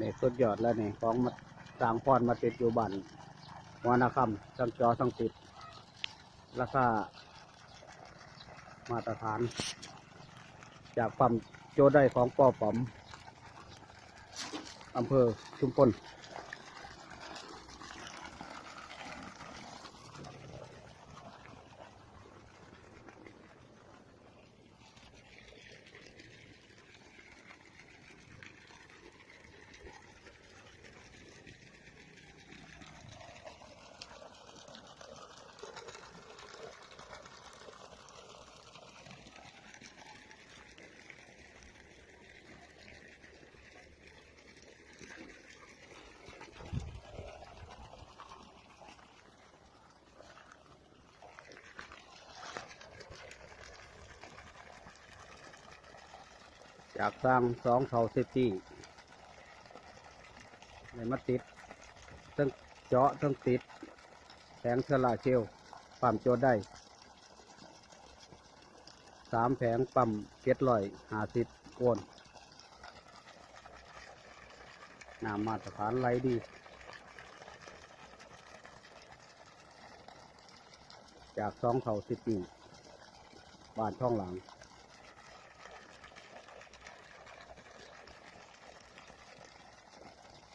นี่สุดยอดแล้วนี่ของมาต่างพรมาติดอยู่บ้านวานาคำทั้งจอทั้งติดราคามาตรฐาน จากความโจได้ของปอปอมอำเภอชุมพล จากสร้างสองเท่าซิตี้ในมาติดทั้งเจาะทั้งติดแผงเทอราเชลปั๊มโจได้สามแผงปั๊มเก็ดลอยหาสิบโวนน้ำมาตรฐานไหลดี จากสองเท่าซิบตีบ้านช่องหลัง